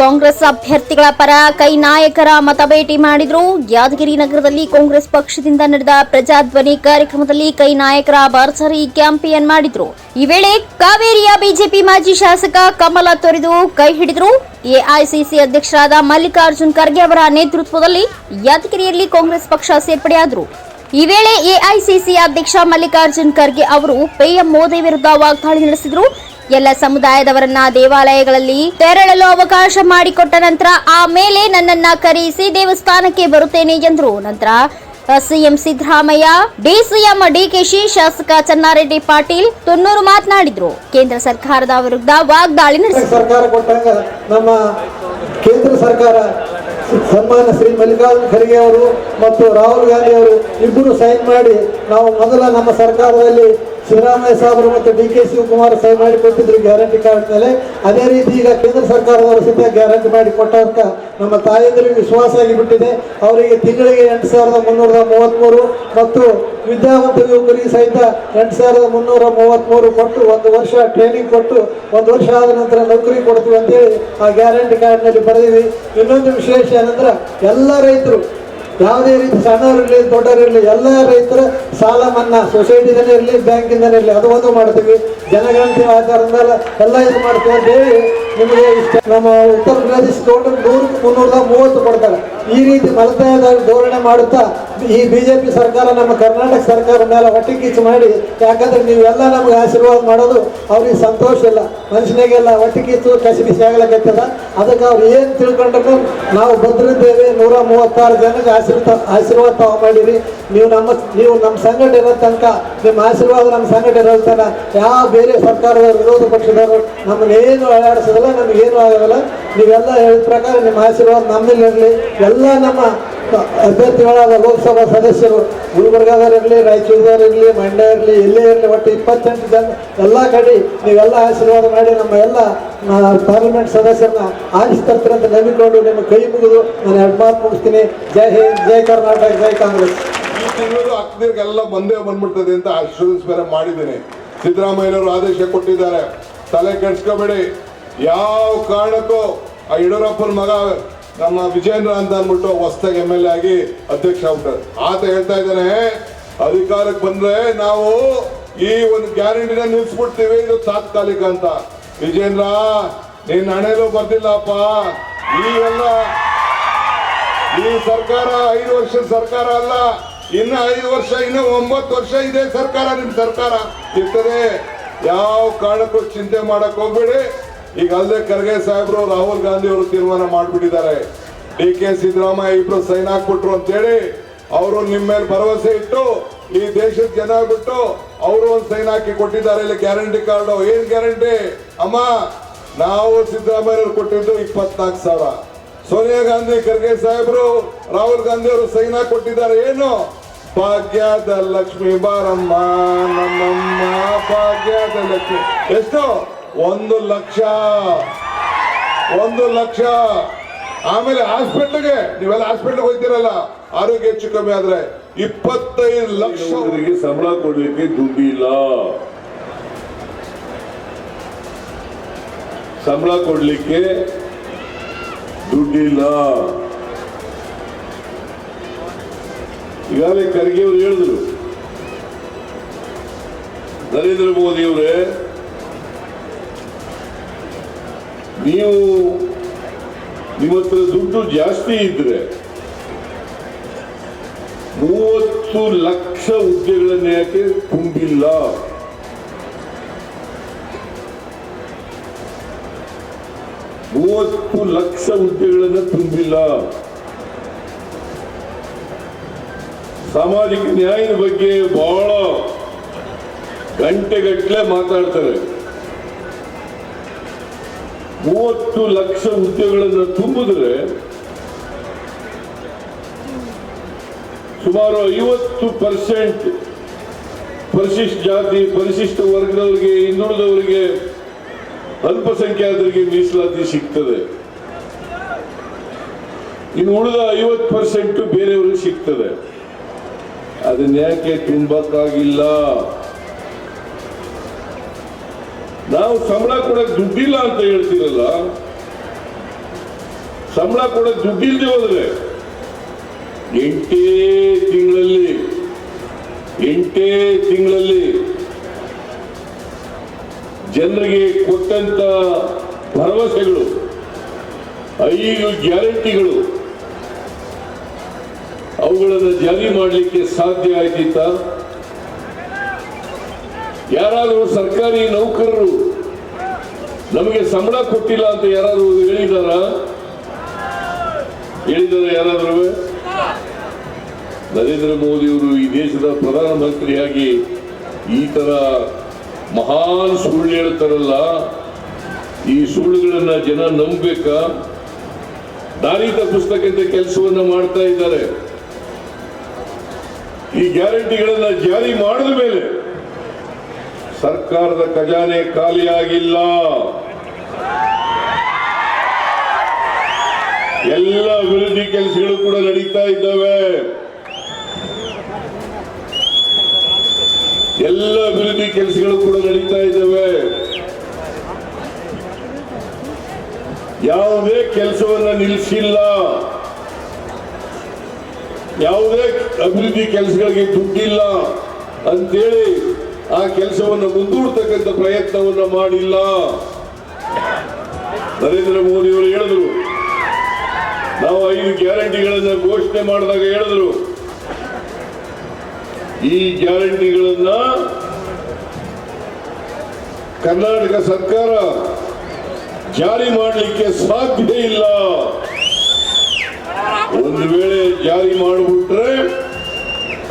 ಕಾಂಗ್ರೆಸ್ ಅಭ್ಯರ್ಥಿಗಳ ಪರ ಕೈ ನಾಯಕರ ಮತ ಭೇಟಿ ಮಾಡಿದ್ರು. ಯಾದಗಿರಿ ನಗರದಲ್ಲಿ ಕಾಂಗ್ರೆಸ್ ಪಕ್ಷದಿಂದ ನಡೆದ ಪ್ರಜಾಧ್ವನಿ ಕಾರ್ಯಕ್ರಮದಲ್ಲಿ ಕೈ ನಾಯಕರ ಬಾರ್ಸರಿ ಕ್ಯಾಂಪೇನ್ ಮಾಡಿದ್ರು. ಈ ವೇಳೆ ಕಾವೇರಿಯ ಬಿಜೆಪಿ ಮಾಜಿ ಶಾಸಕ ಕಮಲ ತೊರೆದು ಕೈ ಹಿಡಿದ್ರು. ಎಐಸಿಸಿ ಅಧ್ಯಕ್ಷರಾದ ಮಲ್ಲಿಕಾರ್ಜುನ್ ಖರ್ಗೆ ಅವರ ನೇತೃತ್ವದಲ್ಲಿ ಯಾದಗಿರಿಯಲ್ಲಿ ಕಾಂಗ್ರೆಸ್ ಪಕ್ಷ ಸೇರ್ಪಡೆಯಾದ್ರು. ಈ ವೇಳೆ ಎಐಸಿಸಿ ಅಧ್ಯಕ್ಷ ಮಲ್ಲಿಕಾರ್ಜುನ್ ಖರ್ಗೆ ಅವರು ಪಿಎಂ ಮೋದಿ ವಿರುದ್ಧ ವಾಗ್ದಾಳಿ ನಡೆಸಿದರು. ಎಲ್ಲ ಸಮುದಾಯದವರನ್ನ ದೇವಾಲಯಗಳಲ್ಲಿ ತೆರಳಲು ಅವಕಾಶ ಮಾಡಿಕೊಟ್ಟ ನಂತರ ಆಮೇಲೆ ನನ್ನನ್ನ ಕರೆಯಿಸಿ ದೇವಸ್ಥಾನಕ್ಕೆ ಬರುತ್ತೇನೆ ಎಂದರು. ನಂತರ ಸಿಎಂ ಸಿದ್ದರಾಮಯ್ಯ, ಡಿಸಿಎಂ ಡಿಕೆಶಿ ಶಾಸಕ ಚನ್ನಾರೆಡ್ಡಿ ಪಾಟೀಲ್ ತುನ್ನೂರು ಮಾತನಾಡಿದ್ರು. ಕೇಂದ್ರ ಸರ್ಕಾರದ ವಿರುದ್ಧ ವಾಗ್ದಾಳಿ ನಡೆಸಿದ ಸರ್ಕಾರ ಕೊಟ್ಟಾಗ ನಮ್ಮ ಕೇಂದ್ರ ಸರ್ಕಾರ ಸನ್ಮಾನ್ಯ ಶ್ರೀ ಮಲ್ಲಿಕಾರ್ಜುನ ಖರ್ಗೆ ಅವರು ಮತ್ತು ರಾಹುಲ್ ಗಾಂಧಿ ಅವರು ಇಬ್ಬರು ಸೈನ್ ಮಾಡಿ ನಾವು ಮೊದಲ ನಮ್ಮ ಸರ್ಕಾರದಲ್ಲಿ ಸಿದ್ದರಾಮಯ್ಯ ಸಾಹೇಬರು ಮತ್ತು ಡಿ ಕೆ ಶಿವಕುಮಾರ್ ಸಹಿ ಮಾಡಿ ಕೊಟ್ಟಿದ್ರು ಗ್ಯಾರಂಟಿ ಕಾರ್ಡ್ ಮೇಲೆ. ಅದೇ ರೀತಿ ಈಗ ಕೇಂದ್ರ ಸರ್ಕಾರದವರು ಸಹಿತ ಗ್ಯಾರಂಟಿ ಮಾಡಿ ಕೊಟ್ಟಂತ ನಮ್ಮ ತಾಯಂದಿರಿಗೆ ವಿಶ್ವಾಸ ಆಗಿಬಿಟ್ಟಿದೆ. ಅವರಿಗೆ ತಿಂಗಳಿಗೆ ಎಂಟು ಸಾವಿರದ ಮುನ್ನೂರ ಮೂವತ್ತ್ಮೂರು ಮತ್ತು ವಿದ್ಯಾವಂತ ಯುವಕರಿಗೆ ಸಹಿತ ಎಂಟು ಸಾವಿರದ ಮುನ್ನೂರ ಮೂವತ್ತ್ಮೂರು ಕೊಟ್ಟು ಒಂದು ವರ್ಷ ಟ್ರೈನಿಂಗ್ ಕೊಟ್ಟು ಒಂದು ವರ್ಷ ಆದ ನಂತರ ನೌಕರಿ ಕೊಡ್ತೀವಿ ಅಂತೇಳಿ ಆ ಗ್ಯಾರಂಟಿ ಕಾರ್ಡ್ನಲ್ಲಿ ಬರೆದಿವಿ ಇನ್ನೊಂದು ವಿಶೇಷ ಏನಂದ್ರೆ ಎಲ್ಲ ರೈತರು ಯಾವುದೇ ರೀತಿ ಸಣ್ಣವರಿರಲಿ ದೊಡ್ಡವರಿರಲಿ ಎಲ್ಲ ರೈತರ ಸಾಲ ಮನ್ನಾ, ಸೊಸೈಟಿದನೇ ಇರಲಿ, ಬ್ಯಾಂಕಿಂದನೇ ಇರಲಿ, ಅದು ಒಂದು ಮಾಡ್ತೀವಿ. ಜನಗಣತಿ ಆಧಾರದ ಮೇಲೆ ಎಲ್ಲ ಇದು ಮಾಡ್ತೀವಿ ಅಂತ ಹೇಳಿ ನಿಮಗೆ ಇಷ್ಟ. ನಮ್ಮ ಉತ್ತರ ಪ್ರದೇಶ ಟೋಟಲ್ ನೂರು ಮುನ್ನೂರ ಮೂವತ್ತು ಕೊಡ್ತಾರೆ. ಈ ರೀತಿ ಮಲತಾಯದ ಧೋರಣೆ ಮಾಡುತ್ತಾ ಈ ಬಿಜೆಪಿ ಸರ್ಕಾರ ನಮ್ಮ ಕರ್ನಾಟಕ ಸರ್ಕಾರ ಮೇಲೆ ಹೊಟ್ಟೆ ಕಿಚ್ಚು ಮಾಡಿ, ಯಾಕಂದ್ರೆ ನೀವೆಲ್ಲ ನಮ್ಗೆ ಆಶೀರ್ವಾದ ಮಾಡೋದು ಅವ್ರಿಗೆ ಸಂತೋಷ ಇಲ್ಲ. ಮನುಷ್ಯನಿಗೆಲ್ಲ ಹೊಟ್ಟೆ ಕಿಚ್ಚು, ಕಸಿ ಬಿಸಿ ಆಗ್ಲಕತ್ತದ. ಅದಕ್ಕೆ ಅವ್ರು ಏನು ತಿಳ್ಕೊಂಡ್ರು? ನಾವು ಭದ್ರಿದ್ದೇವೆ ನೂರ ಮೂವತ್ತಾರು ಜನಕ್ಕೆ ಆಶೀರ್ವಾದ ಆಶೀರ್ವಾದ ತಾವು ಮಾಡಿರಿ. ನೀವು ನಮ್ಮ ನೀವು ನಮ್ಮ ಸಂಘಟ ಇರೋ ತನಕ, ನಿಮ್ಮ ಆಶೀರ್ವಾದ ನಮ್ಮ ಸಂಘಟ ಇರೋ ತನಕ, ಯಾವ ಬೇರೆ ಸರ್ಕಾರದ ವಿರೋಧ ಪಕ್ಷದವರು ನಮ್ಮನ್ನೇನು ಅಳಾಡಿಸೋದಿಲ್ಲ ನಮಗೇನು ಆಗೋದಿಲ್ಲ ನೀವೆಲ್ಲ ಹೇಳಿದ ಪ್ರಕಾರ ನಿಮ್ಮ ಆಶೀರ್ವಾದ ನಮ್ಮಲ್ಲಿ ಇರಲಿ ಎಲ್ಲ ನಮ್ಮ ಅಭ್ಯರ್ಥಿಗಳಾದ ಲೋಕಸಭಾ ಸದಸ್ಯರು ಗುಲ್ಬರ್ಗಾದವರಿರಲಿ ರಾಯಚೂರದವರಿರಲಿ ಮಂಡ್ಯ ಇರಲಿ, ಎಲ್ಲೇ ಇರಲಿ, ಒಟ್ಟು ಇಪ್ಪತ್ತೆಂಟು ಜನ ಎಲ್ಲ ಕಡೆ ನೀವೆಲ್ಲ ಆಶೀರ್ವಾದ ಮಾಡಿ ನಮ್ಮ ಎಲ್ಲ ಪಾರ್ಲಿಮೆಂಟ್ ಸದಸ್ಯರನ್ನ ಆರಿಸ್ತರ್ತಾರೆ ಅಂತ ನಂಬಿಕೊಂಡು ನಿಮ್ಮ ಕೈ ಮುಗಿದು ನಾನು ಎರಡು ಮಾತು ಮುಗಿಸ್ತೀನಿ. ಜೈ ಹಿಂದ್, ಜೈ ಕರ್ನಾಟಕ, ಜೈ ಕಾಂಗ್ರೆಸ್. ಈ ತಿಂಗಳು ಅಕ್ದಿರ್ಗೆಲ್ಲ ಬಂದೇ ಬಂದ್ಬಿಡ್ತದೆ ಅಂತ ಅಶ್ಯೂರೆನ್ಸ್ ಮಾಡಿದ್ದೀನಿ. ಸಿದ್ದರಾಮಯ್ಯನವರು ಆದೇಶ ಕೊಟ್ಟಿದ್ದಾರೆ. ತಲೆ ಕೆಡ್ಸ್ಕೋಬೇಡಿ. ಯಾವ ಕಾರಣಕ್ಕೂ ಆ ಯಡಿಯೂರಪ್ಪನ ಮಗ ನಮ್ಮ ವಿಜೇಂದ್ರ ಅಂತ ಅಂದ್ಬಿಟ್ಟು ಹೊಸದಾಗಿ ಎಂ ಎಲ್ ಎ ಆಗಿ ಅಧ್ಯಕ್ಷ ಆಗ್ಬಿಟ್ಟಾರೆ. ಆತ ಹೇಳ್ತಾ ಇದ್ದಾನೆ, ಅಧಿಕಾರಕ್ಕೆ ಬಂದ್ರೆ ನಾವು ಈ ಒಂದು ಗ್ಯಾರಂಟಿನ ನಿಲ್ಸ್ಬಿಡ್ತೀವಿ, ಇದು ತಾತ್ಕಾಲಿಕ ಅಂತ. ವಿಜೇಂದ್ರ ನೀನ್ ಹಣೆಲೂ ಬರ್ದಿಲ್ಲಪ್ಪ. ಈ ಎಲ್ಲ, ಈ ಸರ್ಕಾರ ಐದು ವರ್ಷದ ಸರ್ಕಾರ ಅಲ್ಲ. ಇನ್ನ ಐದು ವರ್ಷ, ಇನ್ನು ಒಂಬತ್ತು ವರ್ಷ ಇದೆ ಸರ್ಕಾರ, ನಿಮ್ ಸರ್ಕಾರ. ಇರ್ತದೆ. ಯಾವ ಕಾರಣಕ್ಕೂ ಚಿಂತೆ ಮಾಡಕ್ ಹೋಗ್ಬೇಡಿ. ಈಗ ಅಲ್ಲದೆ ಖರ್ಗೆ ಸಾಹೇಬ್ರು, ರಾಹುಲ್ ಗಾಂಧಿ ಅವರು ತೀರ್ಮಾನ ಮಾಡಿಬಿಟ್ಟಿದ್ದಾರೆ. ಡಿ ಕೆ ಸಿದ್ದರಾಮಯ್ಯ ಇಬ್ರು ಸೈನ್ ಹಾಕ್ಬಿಟ್ರು ಅಂತೇಳಿ ಅವರು ನಿಮ್ಮ ಮೇಲೆ ಭರವಸೆ ಇಟ್ಟು, ಈ ದೇಶದ ಜನ ಬಿಟ್ಟು ಅವರು ಒಂದು ಸೈನ್ ಹಾಕಿ ಕೊಟ್ಟಿದ್ದಾರೆ. ಇಲ್ಲಿ ಗ್ಯಾರಂಟಿ ಕಾರ್ಡ್, ಏನ್ ಗ್ಯಾರಂಟಿ? ಅಮ್ಮ, ನಾವು ಸಿದ್ದರಾಮಯ್ಯ ಕೊಟ್ಟಿದ್ದು ಇಪ್ಪತ್ನಾಲ್ಕು ಸಾವಿರ. ಸೋನಿಯಾ ಗಾಂಧಿ, ಖರ್ಗೆ ಸಾಹೇಬ್ರು, ರಾಹುಲ್ ಗಾಂಧಿ ಅವರು ಸೈನ್ ಕೊಟ್ಟಿದ್ದಾರೆ. ಏನು? ಭಾಗ್ಯದ ಲಕ್ಷ್ಮಿ ಬಾರಮ್ಮ, ನಮ್ಮಮ್ಮ, ಭಾಗ್ಯದ ಲಕ್ಷ್ಮಿ. ಎಷ್ಟು? ಒಂದು ಲಕ್ಷ. ಒಂದು ಲಕ್ಷ. ಆಮೇಲೆ ಹಾಸ್ಪಿಟ್ಲ್ಗೆ, ನೀವೆಲ್ಲ ಹಾಸ್ಪಿಟ್ಲ್ಗೆ ಹೋಗ್ತೀರಲ್ಲ, ಆರೋಗ್ಯ ಹೆಚ್ಚು ಕಮ್ಮಿ ಆದ್ರೆ ಇಪ್ಪತ್ತೈದು ಲಕ್ಷ. ಸಂಬಳ ಕೊಡ್ಲಿಕ್ಕೆ ದುಡ್ಡಿಲ್ಲ. ಸಂಬಳ ಕೊಡ್ಲಿಕ್ಕೆ ದುಡ್ಡಿಲ್ಲ. ಈಗಾಗಲೇ ಖರ್ಗೆ ಅವರು ಹೇಳಿದ್ರು. ನರೇಂದ್ರ ಮೋದಿ ಅವರೇ ನೀವು ನಿಮ್ಮ ಹತ್ರ ದುಡ್ಡು ಜಾಸ್ತಿ ಇದ್ರೆ ಮೂವತ್ತು ಲಕ್ಷ ಹುದ್ದೆಗಳನ್ನು ಯಾಕೆ ತುಂಬಿಲ್ಲ? ಮೂವತ್ತು ಲಕ್ಷ ಹುದ್ದೆಗಳನ್ನು ತುಂಬಿಲ್ಲ. ಸಾಮಾಜಿಕ ನ್ಯಾಯದ ಬಗ್ಗೆ ಬಹಳ ಗಂಟೆಗಟ್ಟಲೆ ಮಾತಾಡ್ತಾರೆ. ಮೂವತ್ತು ಲಕ್ಷ ಹುದ್ದೆಗಳನ್ನು ತುಂಬಿದ್ರೆ ಸುಮಾರು ಐವತ್ತು ಪರ್ಸೆಂಟ್ ಪರಿಶಿಷ್ಟ ಜಾತಿ, ಪರಿಶಿಷ್ಟ ವರ್ಗದವರಿಗೆ ಇನ್ನುಳಿದವರಿಗೆ ಅಲ್ಪಸಂಖ್ಯಾತರಿಗೆ ಮೀಸಲಾತಿ ಸಿಗ್ತದೆ. ಇನ್ನು ಉಳಿದ ಐವತ್ತು ಪರ್ಸೆಂಟ್ ಬೇರೆಯವ್ರಿಗೆ ಸಿಗ್ತದೆ. ಅದನ್ನ ಯಾಕೆ ತುಂಬಕ್ಕಾಗಿಲ್ಲ? ನಾವು ಸಂಬಳ ಕೊಡಕ್ ದುಡ್ಡಿಲ್ಲ ಅಂತ ಹೇಳ್ತೀರಲ್ಲ? ಸಂಬಳ ಕೊಡಕ್ ದುಡ್ಡಿಲ್ದೆ ಹೋದ್ರೆ ಎಂಟೇ ತಿಂಗಳಲ್ಲಿ ಎಂಟೇ ತಿಂಗಳಲ್ಲಿ ಜನರಿಗೆ ಕೊಟ್ಟಂತ ಭರವಸೆಗಳು, ಐದು ಗ್ಯಾರಂಟಿಗಳು ಅವುಗಳನ್ನು ಜಾರಿ ಮಾಡಲಿಕ್ಕೆ ಸಾಧ್ಯ ಆಯ್ತಿತ್ತ? ಯಾರಾದರೂ ಸರ್ಕಾರಿ ನೌಕರರು ನಮಗೆ ಸಂಬಳ ಕೊಟ್ಟಿಲ್ಲ ಅಂತ ಯಾರಾದರೂ ಹೇಳಿದಾರ ಹೇಳಿದಾರ ಯಾರಾದರೂ? ನರೇಂದ್ರ ಮೋದಿಯವರು ಈ ದೇಶದ ಪ್ರಧಾನಮಂತ್ರಿಯಾಗಿ ಈ ತರ ಮಹಾನ್ ಸುಳ್ಳು ಹೇಳ್ತಾರಲ್ಲ, ಈ ಸುಳ್ಳುಗಳನ್ನ ಜನ ನಂಬಬೇಕಾ? ದಾರಿ ತಪ್ಪಿಸ್ತಕ್ಕಂಥ ಕೆಲಸವನ್ನ ಮಾಡ್ತಾ ಇದ್ದಾರೆ. ಈ ಗ್ಯಾರಂಟಿಗಳನ್ನ ಜಾರಿ ಮಾಡಿದ ಮೇಲೆ ಸರ್ಕಾರದ ಖಜಾನೆ ಖಾಲಿಯಾಗಿಲ್ಲ. ಎಲ್ಲ ಅಭಿವೃದ್ಧಿ ಕೆಲಸಗಳು ಕೂಡ ನಡೀತಾ ಇದ್ದಾವೆ. ಎಲ್ಲ ಅಭಿವೃದ್ಧಿ ಕೆಲಸಗಳು ಕೂಡ ನಡೀತಾ ಇದ್ದಾವೆ. ಯಾವುದೇ ಕೆಲಸವನ್ನ ನಿಲ್ಲಿಸಿಲ್ಲ. ಯಾವುದೇ ಅಭಿವೃದ್ಧಿ ಕೆಲಸಗಳಿಗೆ ದುಡ್ಡಿಲ್ಲ ಅಂತೇಳಿ ಆ ಕೆಲಸವನ್ನು ಮುಂದೂಡ್ತಕ್ಕಂಥ ಪ್ರಯತ್ನವನ್ನ ಮಾಡಿಲ್ಲ. ನರೇಂದ್ರ ಮೋದಿ ಅವರು ಹೇಳಿದ್ರು. ನಾವು ಐದು ಗ್ಯಾರಂಟಿಗಳನ್ನು ಘೋಷಣೆ ಮಾಡಿದಾಗ ಹೇಳಿದ್ರು. ಈ ಗ್ಯಾರಂಟಿಗಳನ್ನ ಕರ್ನಾಟಕ ಸರ್ಕಾರ ಜಾರಿ ಮಾಡಲಿಕ್ಕೆ ಸಾಧ್ಯ ಇಲ್ಲ. ಒಂದು ವೇಳೆ ಜಾರಿ ಮಾಡಿಬಿಟ್ರೆ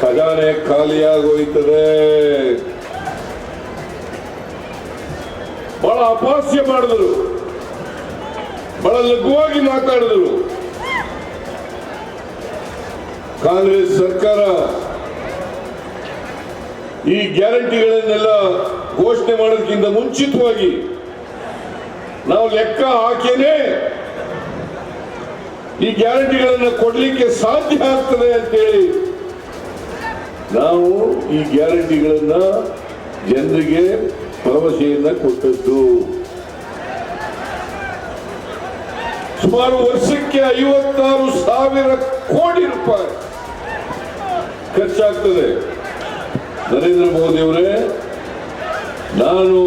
ಖಜಾನೆ ಖಾಲಿಯಾಗೋಯ್ತದೆ. ಬಹಳ ಅಪಾಸ್ಯ ಮಾಡಿದ್ರು. ಬಹಳ ಲಘುವಾಗಿ ಮಾತಾಡಿದ್ರು. ಕಾಂಗ್ರೆಸ್ ಸರ್ಕಾರ ಈ ಗ್ಯಾರಂಟಿಗಳನ್ನೆಲ್ಲ ಘೋಷಣೆ ಮಾಡೋದಕ್ಕಿಂತ ಮುಂಚಿತವಾಗಿ ನಾವು ಲೆಕ್ಕ ಹಾಕೇನೆ. ಈ ಗ್ಯಾರಂಟಿಗಳನ್ನು ಕೊಡಲಿಕ್ಕೆ ಸಾಧ್ಯ ಆಗ್ತದೆ ಅಂತೇಳಿ ನಾವು ಈ ಗ್ಯಾರಂಟಿಗಳನ್ನ ಜನರಿಗೆ ಭರವಸೆಯನ್ನ ಕೊಟ್ಟದ್ದು. ಸುಮಾರು ವರ್ಷಕ್ಕೆ ಐವತ್ತಾರು ಸಾವಿರ ಕೋಟಿ ರೂಪಾಯಿ ಖರ್ಚಾಗ್ತದೆ. ನರೇಂದ್ರ ಮೋದಿ ಅವರೇ, ನಾನು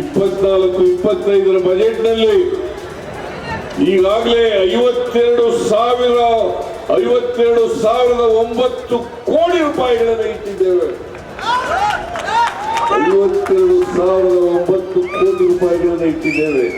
ಇಪ್ಪತ್ನಾಲ್ಕು, ಇಪ್ಪತ್ತೈದರ ಬಜೆಟ್ನಲ್ಲಿ ಈಗಾಗಲೇ ಐವತ್ತೆರಡು ಸಾವಿರ, ಐವತ್ತೆರಡು ಸಾವಿರದ ಒಂಬತ್ತು ಕೋಟಿ ರೂಪಾಯಿಗಳನ್ನು ಇಟ್ಟಿದ್ದೇವೆ. ಐವತ್ತೆರಡು ಸಾವಿರದ ಒಂಬತ್ತು ಕೋಟಿ ರೂಪಾಯಿಗಳನ್ನು ಇಟ್ಟಿದ್ದೇವೆ.